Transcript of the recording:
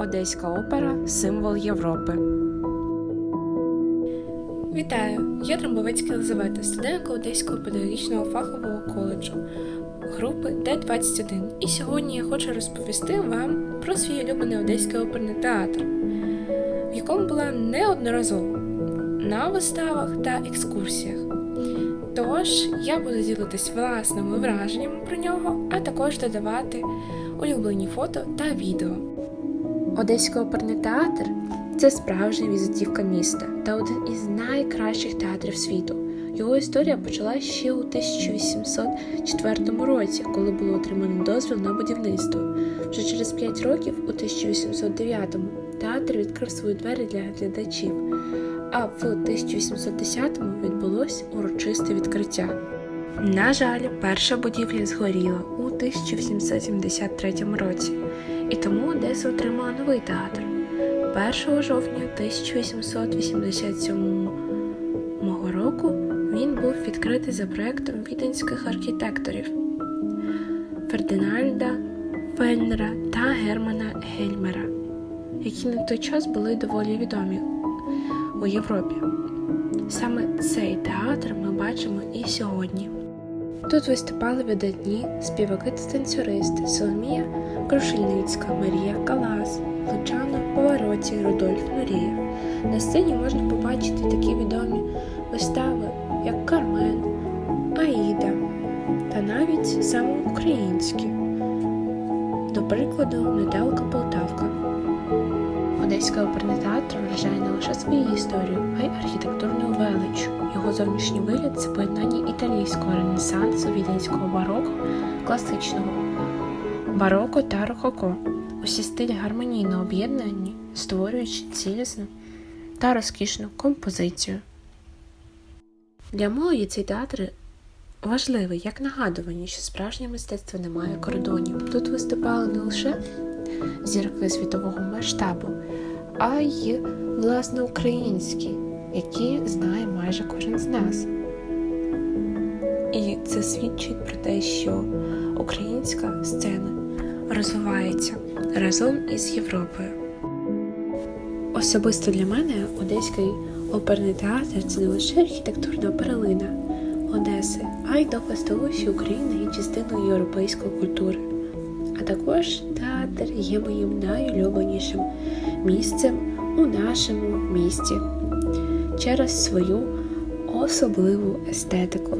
Одеська опера символ Європи. Вітаю! Я Трамбовецька Єлизавета, студентка Одеського педагогічного фахового коледжу групи Д-21. І сьогодні я хочу розповісти вам про свій улюблений Одеський оперний театр, в якому була неодноразово на виставах та екскурсіях. Тож я буду ділитись власними враженнями про нього, а також додавати улюблені фото та відео. Одеський оперний театр це справжня візитівка міста та один із найкращих театрів світу. Його історія почалася ще у 1804 році, коли було отримано дозвіл на будівництво. Вже через 5 років, у 1809-му, театр відкрив свої двері для глядачів, а в 1810-му відбулось урочисте відкриття. На жаль, перша будівля згоріла у 1873 році, і тому Одеса отримала новий театр. 1 жовтня 1887 року він був відкритий за проектом віденських архітекторів Фердинальда Фельнера та Германа Гельмера, які на той час були доволі відомі у Європі. Саме цей театр ми бачимо і сьогодні. Тут виступали видатні співаки та танцюристи Соломія Крушельницька, Марія Калас, Лучано Повороті, Рудольф Нурієв. На сцені можна побачити такі відомі вистави, як Кармен, Аїда та навіть саме українські, до прикладу, Недалка Полтавка. Одеський оперний вражає не лише своєю історією, а й архітектурною величчю. Його зовнішній вигляд це поєднання італійського ренесансу, віденського бароко, класичного бароко та рококо. Усі стилі гармонійно об'єднані, створюючи цілісну та розкішну композицію. Для молоді цей театр важливий як нагадування, що справжнє мистецтво не має кордонів. Тут виступали не лише зірки світового масштабу, а й власне українські, які знає майже кожен з нас. І це свідчить про те, що українська сцена розвивається разом із Європою. Особисто для мене Одеський оперний театр це не лише архітектурна перлина Одеси, а й доказ того, що Україна є частиною європейської культури. А також театр є моїм найулюбленішим місцем у нашому місті через свою особливу естетику.